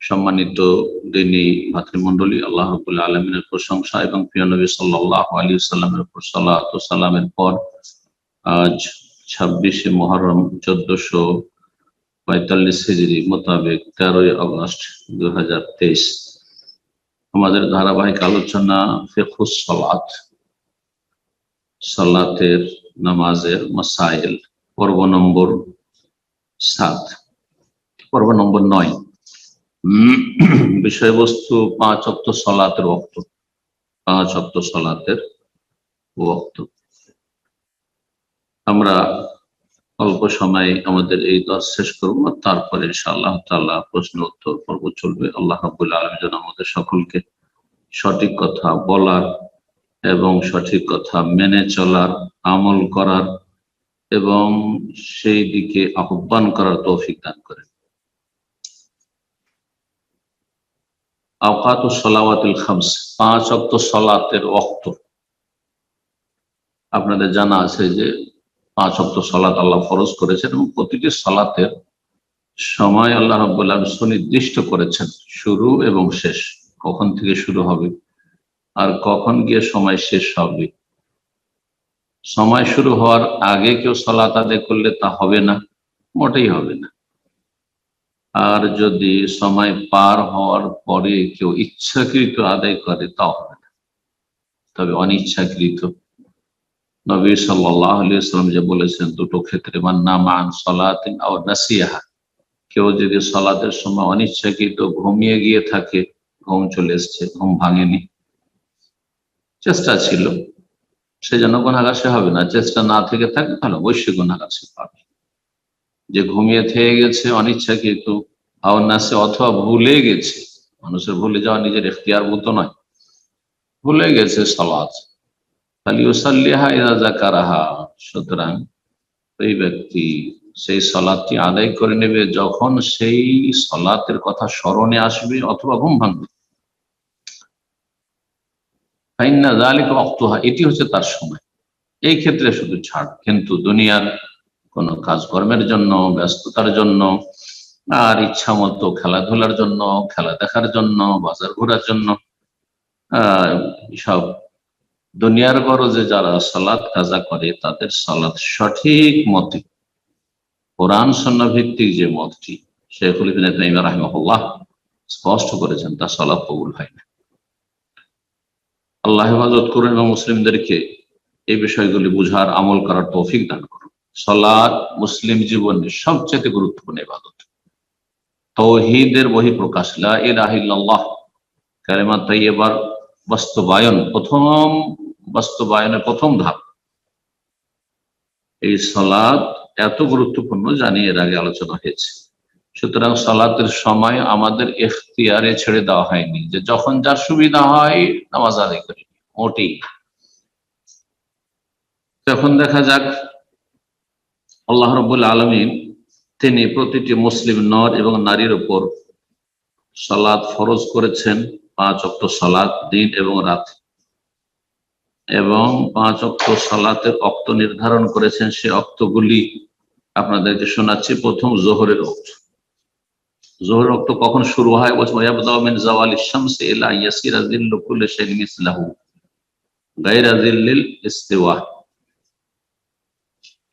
সম্মানিত দিনী ভাতৃমন্ডলী আল্লাহ রবুল্লা আলমিনের প্রশংসা এবং প্রিয় নবী সাল্লাহ আলী সাল্লামের উপর সাল্লাহ পর আজ ছাব্বিশে মহরম চোদ্দশো পঁয়তাল্লিশ হিজড়ি মোতাবেক তেরোই আগস্ট দুই হাজার তেইশ। আমাদের ধারাবাহিক আলোচনা ফেখুস সালাত, সালাতের নামাজের মাসাইল, পর্ব নম্বর সাত। পর্ব নম্বর নয়। বিষয়বস্তু পাঁচ অক্ত সলাতের অক্ত পাঁচ অক্ত সলাতের ওক্ত। আমরা অল্প সময় আমাদের এই দশ শেষ করব, তারপরে ইনশাআল্লাহ তাল্লাহ প্রশ্ন উত্তর পর্ব চলবে। আল্লাহ রাবুল আলম আমাদের সকলকে সঠিক কথা বলার এবং সঠিক কথা মেনে চলার, আমল করার এবং সেই দিকে আহ্বান করার তৌফিক দান করেন। আওকাত সলাওয়াতুল খামস, পাঁচ অক্ত সলাতের অক্ত আপনাদের জানা আছে যে পাঁচ অক্ত সলাত আল্লাহ ফরজ করেছেন এবং প্রতিটি সলাতের সময় আল্লাহ রব্বুল্লাহ সুনির্দিষ্ট করেছেন, শুরু এবং শেষ। কখন থেকে শুরু হবে আর কখন গিয়ে সময় শেষ হবে? সময় শুরু হওয়ার আগে কেউ সলাত আদায় করলে তা হবে না, মোটেই হবে না। আর যদি সময় পার হওয়ার পরে কেউ ইচ্ছাকৃত আদায় করে, তাও হবে না। তবে অনিচ্ছাকৃত। নবী সাল্লাম যে বলেছেন, দুটো ক্ষেত্রে মান্না মান সলাতিন ও নাসিয়াহা। কেউ যদি সলাতের সময় অনিচ্ছাকৃত ঘুমিয়ে গিয়ে থাকে, ঘুম চলে এসছে, ঘুম ভাঙেনি। চেষ্টা ছিল, সে যেন সে হবে না। চেষ্টা না থেকে থাকে তাহলে অবশ্যই গুণাগার পাবে। যে ঘুমিয়ে থেকে গেছে, অনিচ্ছাকৃত আওয়ান্নাসে অথবা ভুলে গেছে। মানুষের ভুলে যাওয়া নিজের এখতিয়ার মতো নয়। ভুলে গেছে সলাৎ খালি ওসাল্লিহা ইরাজা কারাহা সুতরাং ওই ব্যক্তি সেই সলাদটি আদায় করে নেবে যখন সেই সলাতের কথা স্মরণে আসবে অথবা ঘুম ভাঙবে। এটি হচ্ছে তার সময়। এই ক্ষেত্রে শুধু ছাড়। কিন্তু দুনিয়ার কোনো কাজকর্মের জন্য, ব্যস্ততার জন্য আর ইচ্ছা মতো খেলাধুলার জন্য, খেলা দেখার জন্য, বাজার ঘোরার জন্য সব দুনিয়ার গরজে যারা সালাদ কাজা করে, তাদের সালাদ সঠিক মতে কোরআন সন্না ভিত্তিক যে মতটি, শেখুল ইবিন স্পষ্ট করেছেন তা সালাদ কবুল হয় না। আল্লাহ হেফাজত করুন এবং মুসলিমদেরকে এই বিষয়গুলি বুঝার আমল করার তৌফিক দান করুন। সলাদ মুসলিম জীবনের সবচেয়ে গুরুত্বপূর্ণ ইবাদত। তৌহিদের বহি প্রকাশ লাহ কালেমা তাইয়েবার বাস্তবায়ন, প্রথম বাস্তবায়নের প্রথম ধাপ। এই সলাদ এত গুরুত্বপূর্ণ জানি এর আগে আলোচনা হয়েছে। সুতরাং সলাতের সময় আমাদের এখতিয়ারে ছেড়ে দেওয়া হয়নি যে যখন যার সুবিধা হয় নামাজ আদায় করি, মোটেই তখন দেখা যাক, আল্লাহ রবুল আলমিন তিনি প্রতিটি মুসলিম নর এবং নারীর উপর সালাদ ফরজ করেছেন, পাঁচ অক্ট সালাদ দিন এবং রাত। এবং পাঁচ অক্ট সালাতের অক্ত নির্ধারণ করেছেন, সে অক্তগুলি আপনাদেরকে শোনাচ্ছি। প্রথম জোহরের অক্ত জোহরের অক্ত কখন শুরু হয়?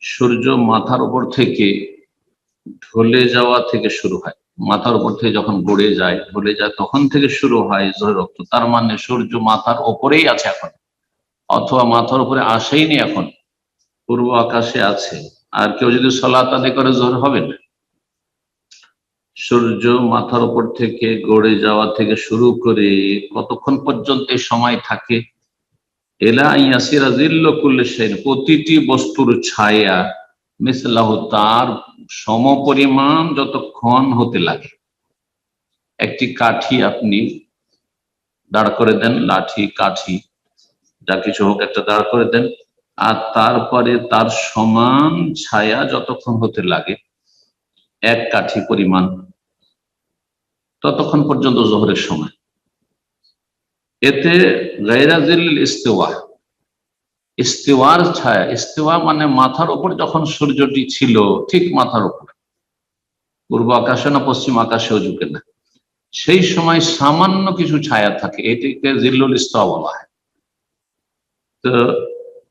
সূর্য মাথার উপর থেকে ঢলে যাওয়া থেকে শুরু হয়। মাথার উপর থেকে যখন গড়ে যায়, ঢলে যায়, তখন থেকে শুরু হয় রক্ত। তার মানে সূর্য মাথার ওপরেই আছে এখন। অথবা মাথার উপরে আসেইনি এখন। পূর্ব আকাশে আছে। আর কেউ যদি সলাত আদায় করে, জোহর হবে না। সূর্য মাথার উপর থেকে গড়ে যাওয়া থেকে শুরু করে কতক্ষণ পর্যন্ত সময় থাকে? এলা ইয়াসিরা জিল্ল কুল্লে প্রতিটি বস্তুর ছায়া মিসলাহ তার সমপরিমাণ যতক্ষণ হতে লাগে। একটি কাঠি আপনি দাঁড় করে দেন, লাঠি, কাঠি, যা কিছু হোক একটা দাঁড় করে দেন, আর তারপরে তার সমান ছায়া যতক্ষণ হতে লাগে, এক কাঠি পরিমাণ, ততক্ষণ পর্যন্ত জোহরের সময়। এতে গাইরাজিল ইস্তেওয়া ইস্তেওয়ার ছায়া ইস্তেওয়া মানে মাথার উপর যখন সূর্যটি ছিল, ঠিক মাথার উপর। পূর্ব আকাশে না পশ্চিম আকাশেও ঝুঁকে না। সেই সময় সামান্য কিছু ছায়া থাকে, এটিকে জিল্লুল ইস্তেওয়া বলা হয়। তো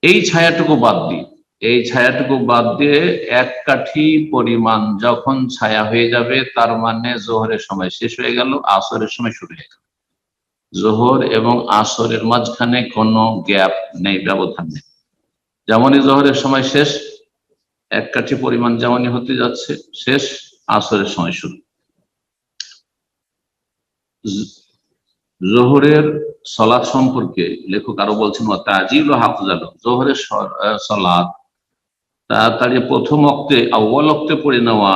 এই ছায়াটুকু বাদ দিয়ে এই ছায়াটুকু বাদ দিয়ে এক কাঠি পরিমাণ যখন ছায়া হয়ে যাবে, তার মানে জোহরের সময় শেষ হয়ে গেল, আসরের সময় শুরু হয়ে গেল। জোহর এবং আসরের মাঝখানে কোনো গ্যাপ নেই, ব্যবধান নেই। যেমনই জোহরের সময় শেষ, এক কাঠি পরিমাণ যেমনই হতে যাচ্ছে, শেষ আসরের সময় শুরু। জোহরের সলাদ সম্পর্কে লেখক আরও বলছেন তাজিল হাফজাল জোহরের সলাদ তাড়াতাড়ি প্রথম অক্তে আউ্বাল অক্তে পড়ে নেওয়া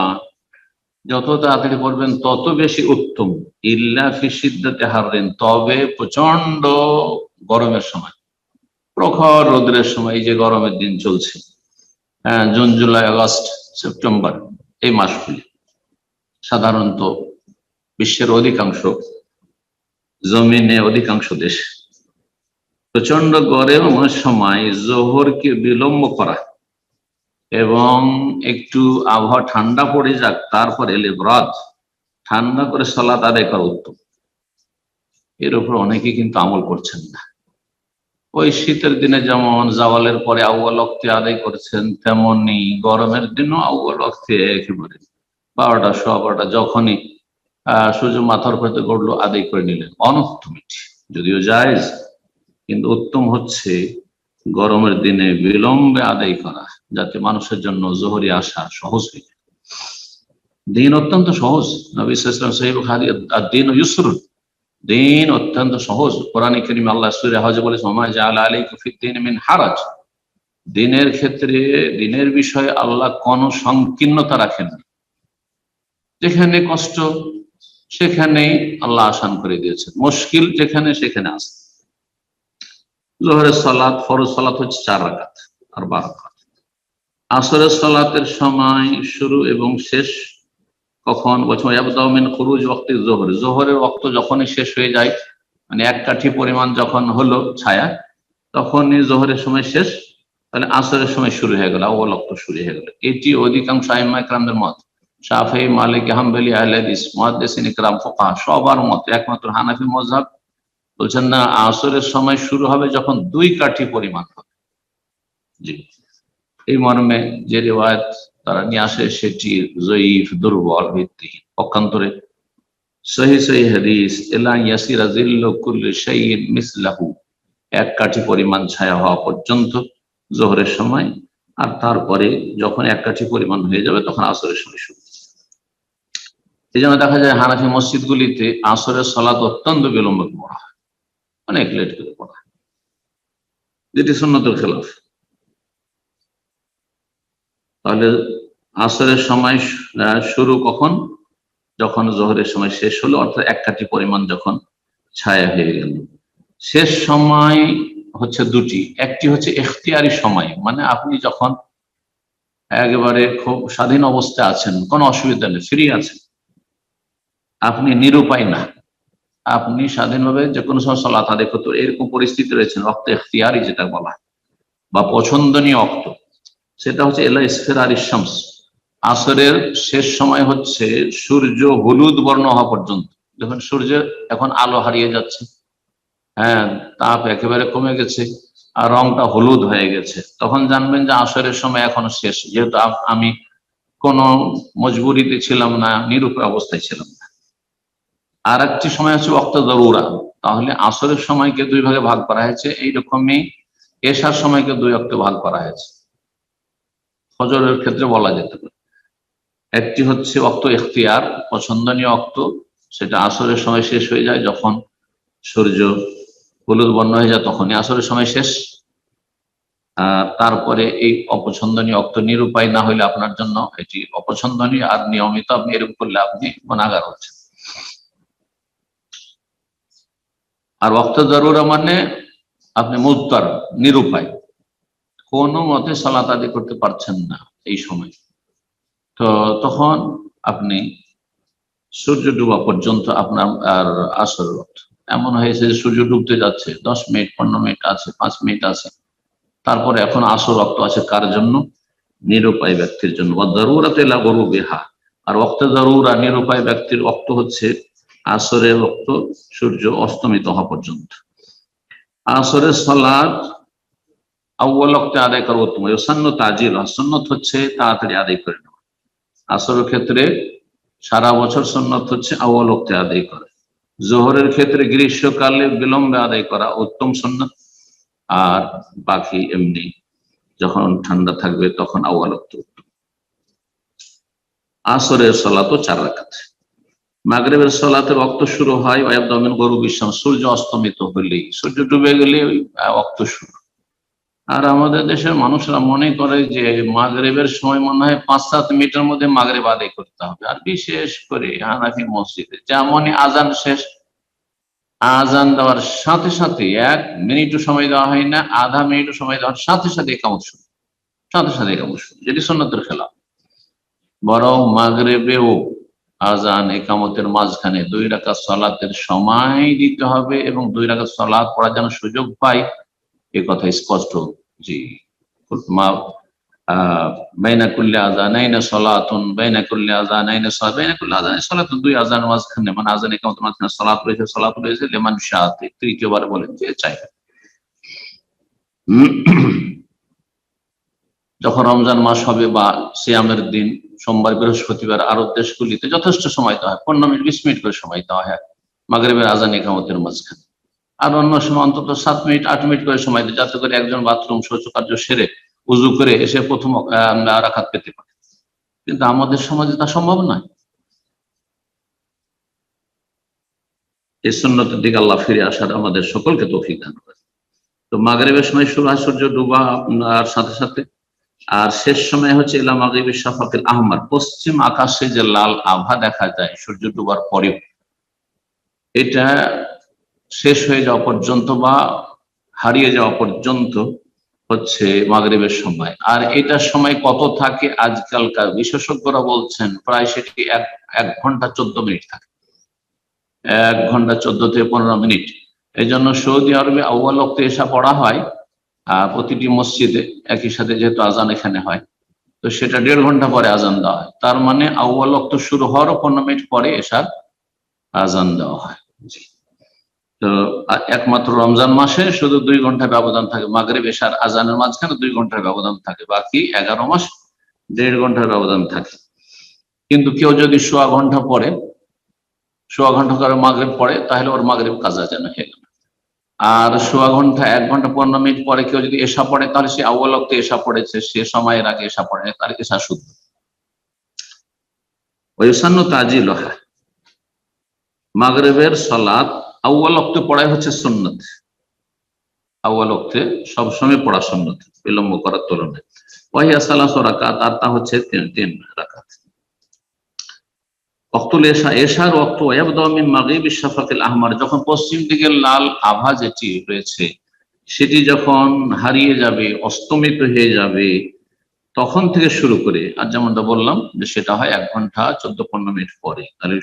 যত তাড়াতাড়ি পড়বেন তত বেশি উত্তম। ইল্লা ফিসিদ্দাতে হারলেন তবে প্রচণ্ড গরমের সময়, প্রখর রোদ্রের সময়, এই যে গরমের দিন চলছে। হ্যাঁ জুন, জুলাই, আগস্ট, সেপ্টেম্বর, এই মাসগুলি সাধারণত বিশ্বের অধিকাংশ জমিনে অধিকাংশ দেশ প্রচণ্ড গরমের সময় জোহরকে বিলম্ব করা এবং একটু আবহাওয়া ঠান্ডা পড়ে যাক, তারপর এলে ব্রত। ঠান্ডা করে সলাত আদায় করা উত্তম। এর উপর অনেকে কিন্তু আমল করছেন না। ওই শীতের দিনে যেমন জাওয়ালের পরে আউ্বাল অক্তে আদায় করছেন, তেমনি গরমের দিনও আউ্বাল অক্তে একেবারে। বারোটা, সোয়া বারোটা যখনই আহ সূর্য মাথার উপরে গড়লো আদায় করে নিলেন। অনুত্তম যদিও জায়জ, কিন্তু উত্তম হচ্ছে গরমের দিনে বিলম্বে আদায় করা। যাতে মানুষের জন্য জোহরি আসা সহজ হয়ে যায়। দিন অত্যন্ত সহজ। নবী সাহেব আর দিন দিন অত্যন্ত সহজ। কোরআন করিম আল্লাহ সুরে হজ বলে হারাজ। দিনের ক্ষেত্রে, দিনের বিষয়ে আল্লাহ কোনো সংকীর্ণতা রাখেন যেখানে কষ্ট, সেখানেই আল্লাহ আসান করে দিয়েছেন। মুশকিল যেখানে, সেখানে আসে জোহরের সালাত, ফরজ সালাত হচ্ছে চার রাকাত আর বারো আসরের সালাতের সময় শুরু এবং শেষ কখন? বলছেন খুরুজ ওক্তি জোহর। জোহরের ওক্ত যখনই শেষ হয়ে যায় মানে এক কাঠি পরিমাণ যখন হলো ছায়া, তখনই জোহরের সময় শেষ, তাহলে আসরের সময় শুরু হয়ে গেল আউ্বাল ওক্ত শুরু হয়ে গেল। এটি অধিকাংশ আইমা ইকরামদের মত। শাফি, মালিক আহমবলি আহলাদিস মহাদিন ইকরাম ফোকা সবার মত, একমাত্র হানাফি মজাব বলছেন, না, আসরের সময় শুরু হবে যখন দুই কাঠি পরিমাণ হবে। জি। এই মর্মে যে রেওয়ায়ত তারা নিয়ে আসে সেটি জয়ীফ, দুর্বল ভিত্তিহীন। পক্ষান্তরে সহি সহি হাদিস মিসলাহু। এক কাঠি পরিমাণ ছায়া হওয়া পর্যন্ত জোহরের সময় আর তারপরে যখন এক কাঠি পরিমাণ হয়ে যাবে তখন আসরের সময় শুরু। এই জন্য দেখা যায় হানাফি মসজিদগুলিতে আসরের সলাদ অত্যন্ত বিলম্ব পড়া হয়। অনেক লেট করে পড়া যেটি সুন্নতের খেলাফ। তাহলে আসরের সময় শুরু কখন? যখন জোহরের সময় শেষ হলো, অর্থাৎ এক কাঠি পরিমাণ যখন ছায়া হয়ে গেল। শেষ সময় হচ্ছে দুটি। একটি হচ্ছে এখতিয়ারি সময় মানে আপনি যখন একেবারে খুব স্বাধীন অবস্থায় আছেন, কোনো অসুবিধা নেই, ফ্রি আছেন, আপনি নিরুপায় না। আপনি স্বাধীনভাবে যে কোনো সময় সলাত আদায় করতে এরকম পরিস্থিতি রয়েছেন রক্ত এখতিয়ারি যেটা বলা বা পছন্দনীয় অক্ত সেটা হচ্ছে এলা ইসফের আর ইসামস আসরের শেষ সময় হচ্ছে সূর্য হলুদ বর্ণ হওয়া পর্যন্ত। যখন সূর্য এখন আলো হারিয়ে যাচ্ছে। হ্যাঁ তাপ একেবারে কমে গেছে আর রংটা হলুদ হয়ে গেছে। তখন জানবেন যে আসরের সময় এখনও শেষ, যেহেতু আমি কোনো মজবুরিতে ছিলাম না, নিরূপে অবস্থায় ছিলাম না। আর একটি সময় হচ্ছে অক্ত দরুরা তাহলে আসরের সময়কে দুই ভাগে ভাগ করা হয়েছে। এইরকমই এশার সময়কে দুই অক্ত ভাগ করা হয়েছে। ফজরের ক্ষেত্রে বলা যেতে পারে। একটি হচ্ছে অক্ত এখতিয়ার পছন্দনীয় অক্ত সেটা আসরের সময় শেষ হয়ে যায়, যখন সূর্য হলুদ বর্ণ হয়ে যায়, তখনই আসরের সময় শেষ। তারপরে এই অপছন্দনীয় অক্ত নিরুপায় না হইলে আপনার জন্য এটি অপছন্দনীয়, আর নিয়মিত আপনি এরকম করলে আপনি গুণাগার হচ্ছেন। আর ওয়াক্ত জরুরা মানে আপনি মুদ্দার নিরুপায়। কোনো মতে সালাত আদি করতে পারছেন না এই সময়। তো তখন আপনি সূর্য ডুবা পর্যন্ত আপনার, আর আসর রক্ত এমন হয়েছে যে সূর্য ডুবতে যাচ্ছে, দশ মিনিট, পনেরো মিনিট আছে, পাঁচ মিনিট আছে। তারপরে এখন আসর রক্ত আছে কার জন্য? নিরুপায় ব্যক্তির জন্য। বা জরুরাতে লাগরু বেহা আর অক্ত জরুরা নিরুপায় ব্যক্তির অক্ত হচ্ছে আসরের রক্ত সূর্য অস্তমিত হওয়া পর্যন্ত। আসরের সলাদ আউ্বাল অক্তে আদায় করা উত্তম সন্ন তাজিল সন্নত হচ্ছে তাড়াতাড়ি আদায় করে নেওয়া। আসরের ক্ষেত্রে সারা বছর সন্নত হচ্ছে আউ্বাল আদায় করা। জোহরের ক্ষেত্রে গ্রীষ্মকালে বিলম্বে আদায় করা উত্তম সন্ন্যত। আর বাকি এমনি যখন ঠান্ডা থাকবে তখন অক্ত উত্তম। আসরের সলাতো চার রাখাত মাগরেবের সলাতে রক্ত শুরু হয় গরু বিশ্রাম সূর্য অস্তমিত হলেই। সূর্য ডুবে গেলে রক্ত শুরু। আর আমাদের দেশের মানুষরা মনে করে যে মাগরেবের সময় মনে হয় পাঁচ সাত মিনিটের মধ্যে মাগরেব আদায় করতে হবে। আর বিশেষ করে হানাফি মসজিদে, যেমনই আজান শেষ, আজান দেওয়ার সাথে সাথে এক মিনিটও সময় দেওয়া হয় না, আধা মিনিটও সময় দেওয়ার সাথে সাথে একামত শুরু। সাথে সাথে একামত শুরু। যেটি সন্ন্যতের খেলা বরং মাগরেবেও আজান একামতের মাঝখানে দুই রাখা সলাতের সময় দিতে হবে এবং দুই রাখা সলাৎ পড়ার যেন সুযোগ পাই, এ কথা স্পষ্ট জি। আজান মাঝখানে মানে মাঝখানে শাহাতে তৃতীয়বার বলেন যে চাই। যখন রমজান মাস হবে বা সিয়ামের দিন, সোমবার, বৃহস্পতিবার আরব দেশগুলিতে যথেষ্ট সময় দেওয়া হয়। পনেরো মিনিট, বিশ মিনিট করে সময় দেওয়া হয়। মাগরেবের আজান একামতের মাঝখানে। আর অন্য সময় অন্তত সাত মিনিট, আট মিনিট করে সময় দেয়, যাতে করে একজন বাথরুম শৌচকার্য সেরে উজু করে এসে প্রথম রাখাত পেতে পারে। কিন্তু আমাদের সমাজে তা সম্ভব নয়। এই সন্ন্যতের দিকে আল্লাহ ফিরে আসার আমাদের সকলকে তৌফিক দান করে তো মাগরেবের সময় হয় সূর্য ডুবা আর সাথে সাথে, আর শেষ সময় হচ্ছে ইলাম আগিবের শাফাকিল আহমার। পশ্চিম আকাশে যে লাল আভা দেখা যায় সূর্য ডুবার পরেও, এটা শেষ হয়ে যাওয়া পর্যন্ত বা হারিয়ে যাওয়া পর্যন্ত হচ্ছে মাগরীবের সময়। আর এটার সময় কত থাকে আজকালকার? বিশেষজ্ঞরা বলছেন প্রায় সেটি এক এক ঘণ্টা চোদ্দ মিনিট থাকে। এক ঘণ্টা চোদ্দ থেকে পনেরো মিনিট। এই জন্য সৌদি আরবে আউ্বাল অক্তে এসা পড়া হয় প্রতিটি মসজিদে একই সাথে যেহেতু আজান এখানে হয়, তো সেটা দেড় ঘণ্টা পরে আজান দেওয়া হয়। তার মানে আউ্বাল অক্ত শুরু হওয়ারও পনেরো মিনিট পরে এসার আজান দেওয়া হয়। তো একমাত্র রমজান মাসে শুধু দুই ঘণ্টার ব্যবধান থাকে মাগরে বেশার আজানের মাঝখানে দুই ঘণ্টার ব্যবধান থাকে, বাকি এগারো মাস দেড় ঘণ্টার ব্যবধান থাকে। কিন্তু কেউ যদি সোয়া ঘণ্টা পরে সোয়া ঘণ্টা করে মাগরেব পড়ে, তাহলে ওর মাগরেব কাজা যেন হয়ে গেল আর সোয়া ঘণ্টা, এক ঘণ্টা, পনেরো মিনিট পরে কেউ যদি এসা পড়ে, তাহলে সে আউ্বালক্তে এসা পড়েছে, সে সময়ের আগে এসা পড়ে, তার এসা শুদ্ধ। ওই তাজি লোহা মাগরেবের সলাৎ আউ্বাল অক্তে পড়াই হচ্ছে সন্ন্যত আউ্বাল অক্তে সবসময় পড়া সন্ন্যত বিলম্ব করার তুলনায়। ওয়াহিয়া সালাস রাকাত, আর তা হচ্ছে তিন তিন রাকাত। অক্তুল এশা, এশার অক্ত ওয়াবদামিন মাগরিব শাফাকিল আহমার, যখন পশ্চিম দিকের লাল আভা যেটি রয়েছে, সেটি যখন হারিয়ে যাবে, অস্তমিত হয়ে যাবে, তখন থেকে শুরু করে, আর যেমনটা বললাম যে সেটা হয় এক ঘণ্টা চোদ্দ পনেরো মিনিট পরে, তাহলে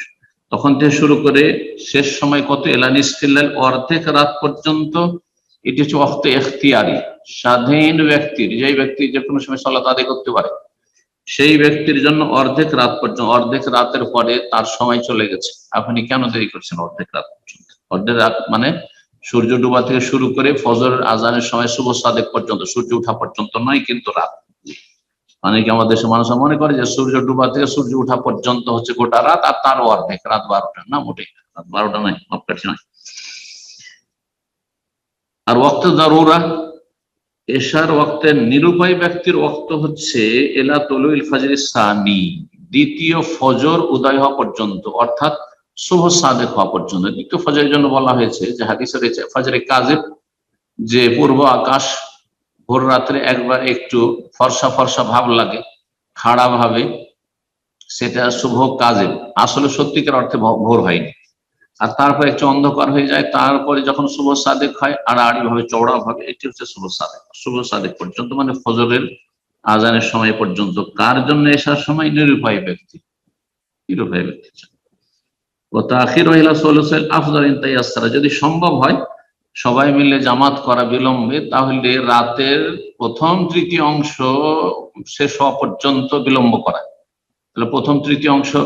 তখন থেকে শুরু করে শেষ সময় কত? এলানিস ফিল্লাল অর্ধেক রাত পর্যন্ত এটি হচ্ছে অক্ত এখতিয়ারি, স্বাধীন ব্যক্তির যে ব্যক্তি যে কোনো সময় সলাত আদায় করতে পারে। সেই ব্যক্তির জন্য অর্ধেক রাত পর্যন্ত, অর্ধেক রাতের পরে তার সময় চলে গেছে। আপনি কেন দেরি করছেন অর্ধেক রাত পর্যন্ত? অর্ধেক রাত মানে সূর্য ডুবা থেকে শুরু করে ফজরের আজানের সময় শুভ সাদেক পর্যন্ত, সূর্য উঠা পর্যন্ত নয়, কিন্তু রাত। অনেকে আমাদের দেশের মানুষ মনে করে যে সূর্য ডুবা থেকে সূর্য উঠা পর্যন্ত হচ্ছে গোটা রাত আর তারও অর্ধেক, রাত বারোটা। না, মোটেই রাত বারোটা নয়, মাপকাঠি নয়। আর ওক্ত জরুরা এশার ওক্তের নিরুপায় ব্যক্তির ওক্ত হচ্ছে এলা তলুইল ফাজর সানি, দ্বিতীয় ফজর উদয় হওয়া পর্যন্ত, অর্থাৎ শুভ সাদেক হওয়া পর্যন্ত। দ্বিতীয় ফজরের জন্য বলা হয়েছে যে হাদিসে রয়েছে, ফজরে কাজেব, যে পূর্ব আকাশ ভোর রাত্রে একবার একটু ফর্সা ফর্সা ভাব লাগে, খাড়া ভাবে, সেটা শুভ কাজে। আসলে সত্যিকার অর্থে ভোর হয়নি। আর তারপর একটু অন্ধকার হয়ে যায়, তারপরে যখন শুভ সাদেক হয়, আড়াআড়ি ভাবে, চওড়া ভাবে, এটি হচ্ছে শুভ সাদেক শুভ সাদেক পর্যন্ত মানে ফজরের আজানের সময় পর্যন্ত। কার জন্য এসার সময়? নিরুপায় ব্যক্তি। নিরুপায় ব্যক্তি। ও তাখির রহিলা সোলসেল আফজাল ইনতাই আসসারা যদি সম্ভব হয় সবাই মিলে জামাত করা বিলম্বে, তাহলে রাতের প্রথম তৃতীয় অংশ শেষ হওয়া পর্যন্ত বিলম্ব করা। তাহলে প্রথম তৃতীয় অংশ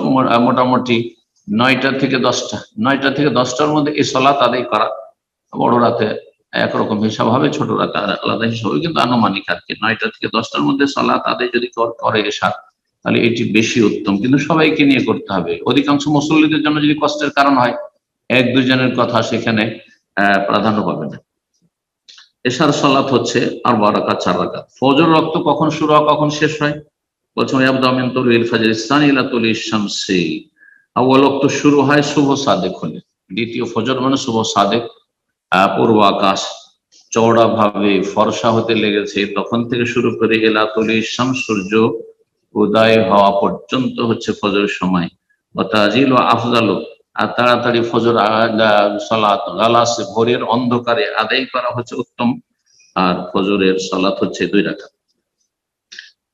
মোটামুটি নয়টা থেকে দশটা, নয়টা থেকে দশটার মধ্যে এই সলাত আদায় করা। বড় রাতে একরকম হিসাব হবে, ছোট রাতে আলাদা হিসাব কিন্তু আনুমানিক আর কি, নয়টা থেকে দশটার মধ্যে সলাত আদায় যদি কর- এসা তাহলে এটি বেশি উত্তম। কিন্তু সবাইকে নিয়ে করতে হবে। অধিকাংশ মুসল্লিদের জন্য যদি কষ্টের কারণ হয়, এক দুজনের কথা সেখানে প্রাধান্য পাবে না এশার সালাত হচ্ছে আর বারাকাত চার রাকাত। ফজর রক্ত কখন শুরু হয়, কখন শেষ হয়? বলছে ইয়াবদামিন তলিল ফাজর ইসলাম ইলা তলি শামসি। আউয়াল রক্ত শুরু হয় শুভ সাদেক হলে। দ্বিতীয় ফজর মানে শুভ সাদেক। পূর্ব আকাশ চওড়া ভাবে ফর্সা হতে লেগেছে। তখন থেকে শুরু করে এলা তলি সূর্য উদয় হওয়া পর্যন্ত হচ্ছে ফজরের সময়। অতাজিল ও আফজালো তাড়াতাড়ি ফজর সালাত, গালাসে ভোরের অন্ধকারে আদায় করা হচ্ছে উত্তম, আর ফজরের সালাত হচ্ছে দুই রাখা।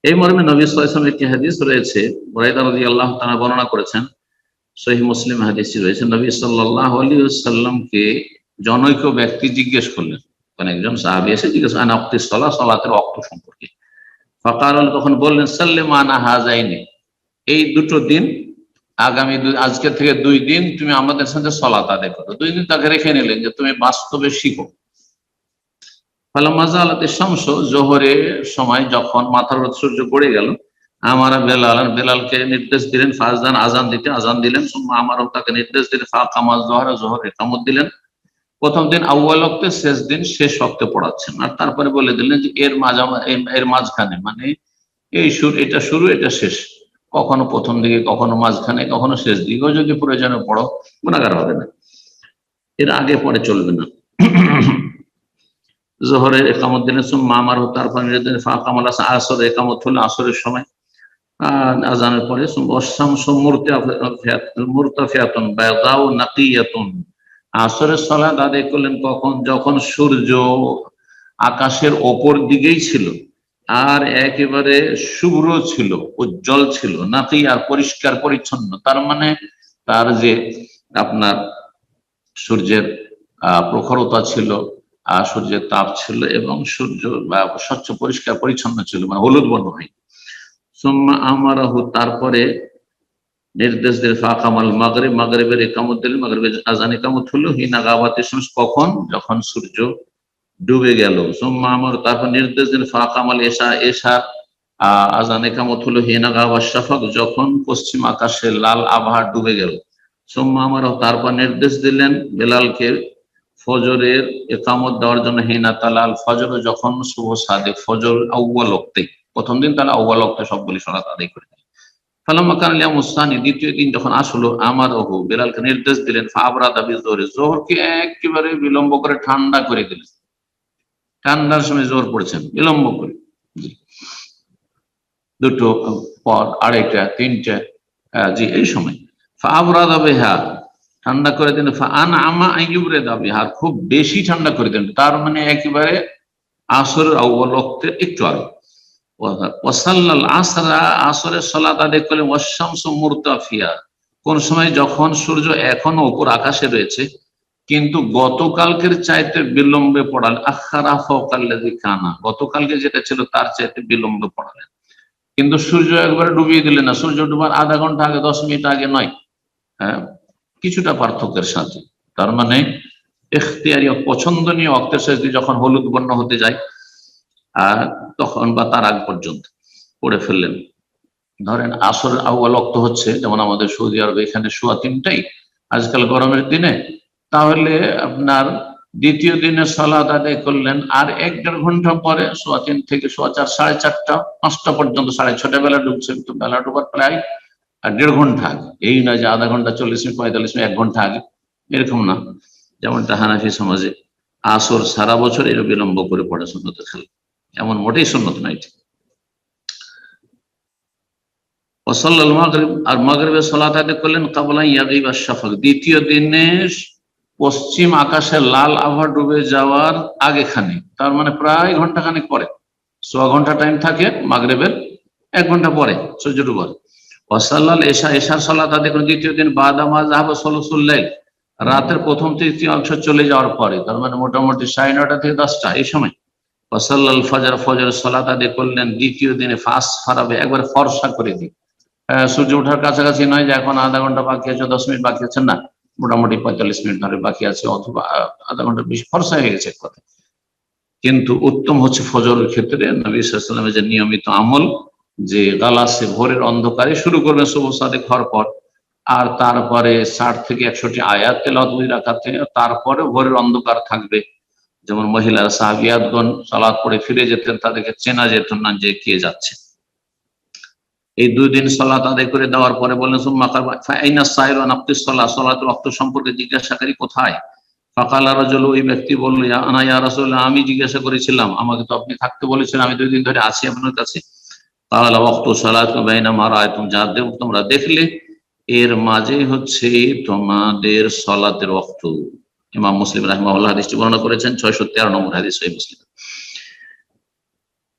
এই মর্মে নবী সাল্লাল্লাহু একটি হাদিস রয়েছে রাদিয়াল্লাহু তাআলা বর্ণনা করেছেন। সহিহ মুসলিম হাদিসটি রয়েছে, নবী সাল্লাল্লাহু আলাইহি ওয়াসাল্লামকে জনৈক ব্যক্তি জিজ্ঞেস করলেন। মানে একজন সাহাবী এসে জিজ্ঞেস আনা অক্তি সালাত? সালাতের অক্ত সম্পর্কে। ফাকারুল তখন বললেন, সাল্লিমানা হাজাইনি। এই দুটো দিন আগামী আজকে থেকে দুই দিন তুমি আমাদের সাথে সলাত আদায় করো। দুই দিন তাকে রেখে নিলেন যে তুমি বাস্তবে শিখো। ফালাম্মাজা আলাতে শামস জোহরের সময় যখন মাথার সূর্য পড়ে গেল, আমারা বেলাল বেলালকে নির্দেশ দিলেন ফাজদান আজান দিতে আজান দিলেন আমারও তাকে নির্দেশ দিলেন, ফা কামাজ জোহরা, জোহর একামত দিলেন। প্রথম দিন আউ্বাল অক্তে শেষ দিন শেষ অক্তে পড়াচ্ছেন। আর তারপরে বলে দিলেন যে এর মাঝা এর- এর মাঝখানে মানে এই সুর এটা শুরু, এটা শেষ। কখনো প্রথম দিকে, কখনো মাঝখানে, কখনো শেষ দিকেও যদি প্রয়োজনে পড়ো, গুণাগার হবে না। এর আগে পরে চলবে না। জোহরের একামত দিনে মামার তারপর নির্দিন ফাঁকামাল আসর একামত হলো আসরের সময়। আজানের পরে মুরতাফিয়াতুন বায়দাউ নাকিয়াতুন। আসরের সলাদ আদায় করলেন কখন? যখন সূর্য আকাশের ওপর দিকেই ছিল। আর একেবারে শুভ্র ছিল, উজ্জ্বল ছিল, নাকি আর পরিষ্কার, পরিচ্ছন্ন। তার মানে তার যে আপনার সূর্যের প্রখরতা ছিল আর সূর্যের তাপ ছিল এবং সূর্য বা স্বচ্ছ, পরিষ্কার, পরিচ্ছন্ন ছিল মানে হলুদ বর্ণ হয়। আমারাহু, তারপরে নির্দেশ দিল ফাকামাল মাগরিব, মাগরিবের একামত দিল, মাগরিবের আজান একামত হলো, হিনা গাবাতে কখন? যখন সূর্য ডুবে গেল। সুম্মা আমার, তারপর নির্দেশ দিন ফাকামাল এশা এশার আজান একামত হলো হিনা গাবা শাফাক, যখন পশ্চিম আকাশে লাল আবহাওয়া ডুবে গেল। সুম্মা আমার, তারপর নির্দেশ দিলেন বেলালকে ফজরের একামত দেওয়ার জন্য হিনা তালাল ফজর যখন শুভ সাদে ফজর আউ্বাল অক্তে, প্রথম দিন তাহলে আউ্বাল অক্তে সবগুলি সরাত আদায় করে দিলেন ফালাম্মা কান মুস্তানি, দ্বিতীয় দিন যখন আসলো, আমার ওহু, বেলালকে নির্দেশ দিলেন ফাবরা দাবি জোহরে জোহরকে একেবারে বিলম্ব করে ঠান্ডা করে দিলেন। ঠান্ডার সময় জোর পড়েছেন, বিলম্ব করে। দুটো পর আড়াইটা, তিনটা জি, এই সময়। ফাবরা দাবে হ্যাঁ ঠান্ডা করে দিন আন আমা দাবি আর খুব বেশি ঠান্ডা করে দিন। তার মানে একেবারে আসরের অবলক্তে একটু আগে। ওয়াসাল্লাল আসরা, আসরের সলাত আদায় করলেন ওয়াশামস মুরতাফিয়া। কোন সময় যখন সূর্য এখনও উপর আকাশে রয়েছে কিন্তু গতকালকের চাইতে বিলম্বে পড়ালেন। আখারা গতকালকে যেটা ছিল, তার চাইতে বিলম্বে পড়ালেন। কিন্তু সূর্য একবারে ডুবিয়ে দিলেন না। সূর্য ডুবার আধা ঘণ্টা আগে, দশ মিনিট আগে নয় হ্যাঁ কিছুটা পার্থক্যের সাথে। তার মানে এখতিয়ারি পছন্দনীয় অক্তের দিয়ে যখন হলুদ বর্ণ হতে যায়, আর তখন বা তার আগ পর্যন্ত পড়ে ফেললেন। ধরেন আসর আউয়াল অক্ত হচ্ছে, যেমন আমাদের সৌদি আরবে এখানে শোয়া তিনটাই। আজকাল গরমের দিনে তাহলে আপনার দ্বিতীয় দিনে সালাদ আদায় করলেন, আর এক দেড় ঘণ্টা পরে সোয়া তিন থেকে সোয়া চার, সাড়ে চারটা, পাঁচটা পর্যন্ত, সাড়ে ছটা বেলা ডুবছে তো বেলা ডুবার প্রায় আর দেড় ঘণ্টা আগে। এই না যে আধা ঘণ্টা, চল্লিশ মিনিট, পঁয়তাল্লিশ মিনিট, এক ঘণ্টা আগে। এরকম না, যেমনটা হানাফি সমাজে আসর সারা বছর এর বিলম্ব করে পড়ে সুন্নতে খেলে। এমন মোটেই সুন্নত না এটি। ওসল্লাল মাগরিব, আর মাগরিবের সলাত আদায় করলেন কাবলা ইয়াগিব আর শাফাক দ্বিতীয় দিনে পশ্চিম আকাশে লাল আভা ডুবে যাওয়ার আগেখানে, তার মানে প্রায় ঘণ্টা খানেক পরে। সোয়া ঘণ্টা টাইম থাকে মাগরেবের, এক ঘণ্টা পরে সূর্য ডুবার। ওয়াসাল্লাল এশা, এশার আদায় করেন, দ্বিতীয় দিন বাদামা জাহাব সলসুল্লাইল রাতের প্রথম তৃতীয় অংশ চলে যাওয়ার পরে, তার মানে মোটামুটি সাড়ে নটা থেকে দশটা এই সময়। ওয়াসাল্লাল ফজর ফজর সলাত আদায় করলেন, দ্বিতীয় দিনে ফাঁস ফারাবে একবার ফর্সা করে দিই সূর্য ওঠার কাছাকাছি নয় যে এখন আধা ঘণ্টা বাকি আছে, দশ মিনিট বাকি আছে না। মোটামুটি পঁয়তাল্লিশ মিনিট ধরে বাকি আছে, অথবা আধা ঘণ্টা বেশি ফর্সা হয়ে গেছে কথা কিন্তু উত্তম হচ্ছে ফজরের ক্ষেত্রে নবী সাল্লামের যে নিয়মিত আমল, যে গালাসে ভোরের অন্ধকারে শুরু করবেন শুভ সাদেক হওয়ার পর, আর তারপরে ষাট থেকে একশোটি আয়াত তেলাওয়াত রাখাতে তারপরে ভোরের অন্ধকার থাকবে। যেমন মহিলারা সাহাবিয়াতগণ সালাদ পড়ে ফিরে যেতেন, তাদেরকে চেনা যেত না যে কে যাচ্ছে। এই দুই দিন সলাত আদায় করে দেওয়ার পরে বললেন সলাহ সলাতুল অক্ত সম্পর্কে জিজ্ঞাসাকারী কোথায়? ফাকালা রাজুল, ওই ব্যক্তি বলল, "ইয়া আনা ইয়া রাসূলুল্লাহ, আমি জিজ্ঞাসা করেছিলাম, আমাকে তো আপনি থাকতে বলেছিলেন আমি দুই দিন ধরে আছি আপনার কাছে। তাহলে অক্ত সালাত বাইনা মারা তুমি যা দেব তোমরা দেখলে, এর মাঝে হচ্ছে তোমাদের সলাতের অক্ত ইমাম মুসলিম রাহিমাহুল্লাহ হাদিসটি বর্ণনা করেছেন, ছয়শো তেরো নম্বর হাদিস সহি মুসলিম।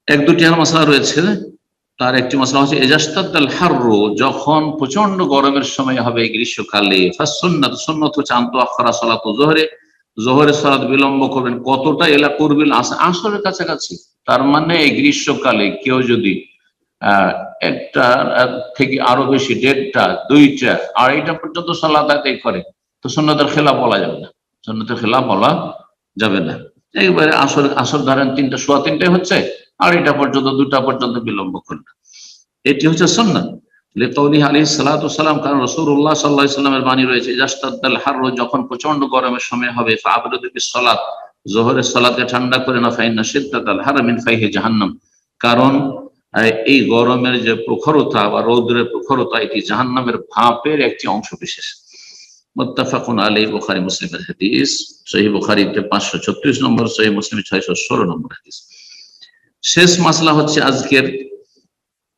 এক দুটি আর মশলা রয়েছে তার একটি মশলা হচ্ছে এজাস্তাদ হাররু, যখন প্রচণ্ড গরমের সময় হবে গ্রীষ্মকালে। ফাসুন্নাত সুন্নত হচ্ছে আখরা সালাত জোহরে। জোহরের সালাত বিলম্ব করবেন, কতটা এলা করবেন আসরের কাছাকাছি। তার মানে এই গ্রীষ্মকালে কেউ যদি একটা থেকে আরও বেশি দেড়টা, দুইটা, আড়াইটা পর্যন্ত সালাত আদায় করে, তো সুন্নতের খেলা বলা যাবে না। সুন্নতের খেলা বলা যাবে না। এইবারে আসর আসর ধরেন তিনটা, সোয়া তিনটায় হচ্ছে আড়াইটা পর্যন্ত, দুটা পর্যন্ত বিলম্ব করবে। এটি হচ্ছে সন্ন্যাত আলী সালাম কারণ রসুল্লাহ সাল্লাহ বাণী রয়েছে যখন প্রচণ্ড গরমের সময় হবে জোহরের ঠান্ডা করে না ফাইহে জাহান্নাম। কারণ, এই গরমের যে প্রখরতা বা রৌদ্রের প্রখরতা, এটি জাহান্নামের ভাপের একটি অংশ বিশেষ। মুত্তাফাকুন আলী বুখারি মুসলিমের হাদিস সহি বুখারীতে পাঁচশো ছত্রিশ নম্বর সহি মুসলিম ছয়শো ষোলো নম্বর হাদিস। শেষ মাসলা হচ্ছে আজকের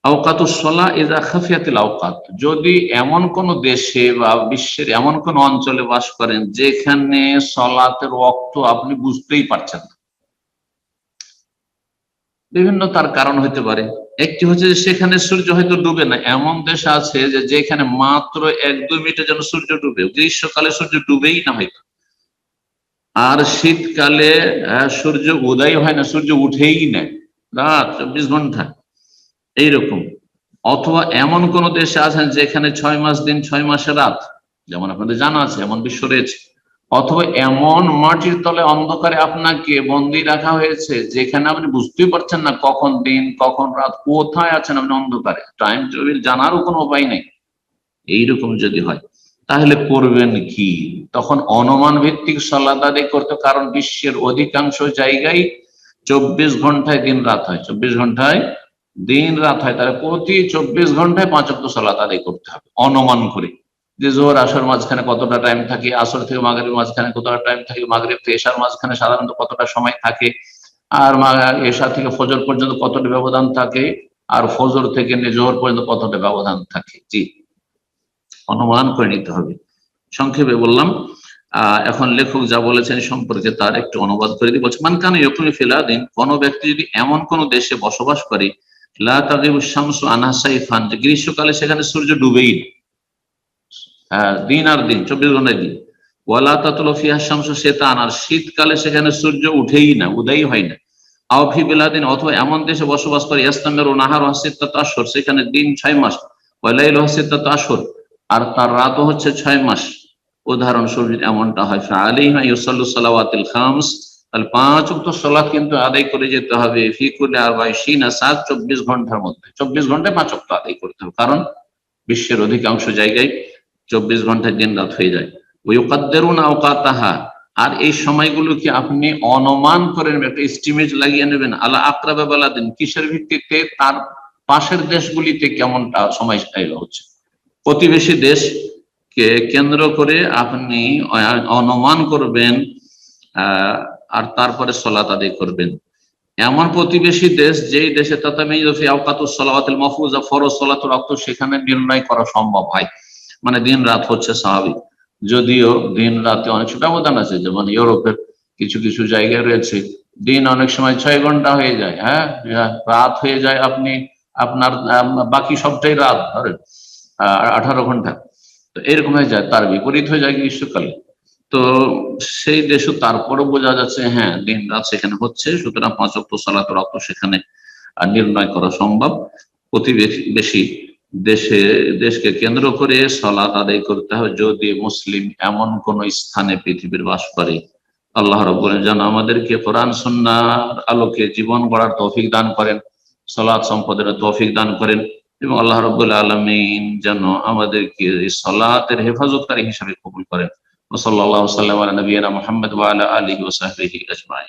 আওকাতুসলা ইজা খাফিয়াতিল আওকাত। যদি এমন কোন দেশে বা বিশ্বের এমন কোন অঞ্চলে বাস করেন যেখানে সলাতের রক্ত আপনি বুঝতেই পারছেন না। বিভিন্ন তার কারণ হতে পারে। একটি হচ্ছে যে সেখানে সূর্য হয়তো ডুবে না। এমন দেশ আছে যে যেখানে মাত্র এক দুই মিনিটের জন্য সূর্য ডুবে। গ্রীষ্মকালে সূর্য ডুবেই না হয়তো আর শীতকালে সূর্য উদয় হয় না, সূর্য উঠেই নেয় রাত চব্বিশ ঘণ্টা। এইরকম। অথবা এমন কোন দেশে আছেন যেখানে ছয় মাস দিন, ছয় মাসে রাত, যেমন আপনাদের জানা আছে, এমন বিশ্ব রয়েছে। অথবা এমন মাটির তলে অন্ধকারে আপনাকে বন্দি রাখা হয়েছে যেখানে আপনি বুঝতেই পারছেন না কখন দিন, কখন রাত, কোথায় আছেন আপনি অন্ধকারে। টাইম টেবিল জানারও কোনো উপায় নেই। এইরকম যদি হয়, তাহলে করবেন কি? তখন অনুমান ভিত্তিক সলাদ আদায় করতে, কারণ বিশ্বের অধিকাংশ জায়গায় চব্বিশ ঘন্টায় দিন রাত হয়। চব্বিশ ঘন্টায় দিন রাত হয়। তাহলে প্রতি চব্বিশ ঘন্টায় পাঁচ অক্ট সলাত আদায় করতে হবে, অনুমান করে। যে জোহর, আসর মাঝখানে কতটা টাইম থাকে, আসর থেকে মাগরের মাঝখানে কতটা টাইম থাকে, মাগরেব থেকে এশার মাঝখানে সাধারণত কতটা সময় থাকে, আর এশা থেকে ফজর পর্যন্ত কতটা ব্যবধান থাকে, আর ফজর থেকে নিয়ে জোহর পর্যন্ত কতটা ব্যবধান থাকে। জি, অনুমান করে নিতে হবে। সংক্ষেপে বললাম এখন লেখক যা বলেছেন সম্পর্কে তার একটু অনুবাদ করে দিই। বলছে মানকানে ইয়কুমি ফিলাদিন কোন ব্যক্তি যদি এমন কোন দেশে বসবাস করে, লা শামসু আনহা সাইফান, যে গ্রীষ্মকালে সেখানে সূর্য ডুবেই। হ্যাঁ দিন আর দিন, চব্বিশ ঘন্টায় দিন। ওয়ালা তাতুল ফিহা শামসু শেতান, আর শীতকালে সেখানে সূর্য উঠেই না, উদয়ই হয় না। আওফি বিলাদিন, অথবা এমন দেশে বসবাস করে ইসলামের ও নাহার হাসিত্তাত আসর সেখানে দিন ছয় মাস, ওয়ালাইল হাসিত্তাত আসর আর তার রাতও হচ্ছে ছয় মাস। উদাহরণস্বরূপ এমনটা হয় আলিমা ইউসাল্লু সালাওয়াতিল খামস তাহলে পাঁচ উক্ত সলাৎ কিন্তু আদায় করে যেতে হবে ফিকুলে আর বাইশিনা সাত চব্বিশ ঘণ্টার মধ্যে। চব্বিশ ঘন্টায় পাঁচ উক্ত আদায় করতে হবে, কারণ বিশ্বের অধিকাংশ জায়গায় চব্বিশ ঘন্টায় দিন রাত হয়ে যায়। ওয়ুকাদ্দেরুন আওকাতাহা আর এই সময়গুলোকে আপনি অনুমান করে নেবেন একটা এস্টিমেট লাগিয়ে নেবেন, আলা আকরাবে দিন কিসের ভিত্তিতে, তার পাশের দেশগুলিতে কেমনটা সময় হচ্ছে। প্রতিবেশী দেশকে কেন্দ্র করে আপনি অনুমান করবেন আর তারপরে সলাত আদায় করবেন। এমন প্রতিবেশী দেশ, যেই দেশে তাতামিজফি সেখানে নির্ণয় করা সম্ভব হয়। মানে দিন রাত হচ্ছে স্বাভাবিক। যদিও দিন রাতে অনেক ব্যবধান আছে, যেমন ইউরোপের কিছু কিছু জায়গায় রয়েছে। দিন অনেক সময় ছয় ঘণ্টা হয়ে যায় হ্যাঁ? রাত হয়ে যায়, আপনি আপনার বাকি সবটাই রাত ধরেন আঠারো ঘণ্টা। তো এরকম হয়ে যায়, তার বিপরীত হয়ে যায় গ্রীষ্মকালে। তো সেই দেশও তারপরও বোঝা যাচ্ছে হ্যাঁ দিন রাত সেখানে হচ্ছে, সুতরাং পাঁচ অক্ট সালাত রক্ত সেখানে নির্ণয় করা সম্ভব। প্রতিবেশী দেশে, দেশকে কেন্দ্র করে সালাত আদায় করতে হবে। যদি মুসলিম এমন কোন স্থানে পৃথিবীর বাস করে, আল্লাহ রব যেন আমাদেরকে কোরআন সন্ন্যার আলোকে জীবন গড়ার তৌফিক দান করেন সালাদ সম্পদের তৌফিক দান করেন। এবং আল্লাহ রবুল্লা আলমিন যেন আমাদেরকে সলাতের হেফাজতকারী হিসাবে কবুল করেন। ওসল্লাহ সাল্লাম নবীনা মোহাম্মদ ওয়ালা আলী ওসাহি আজমাই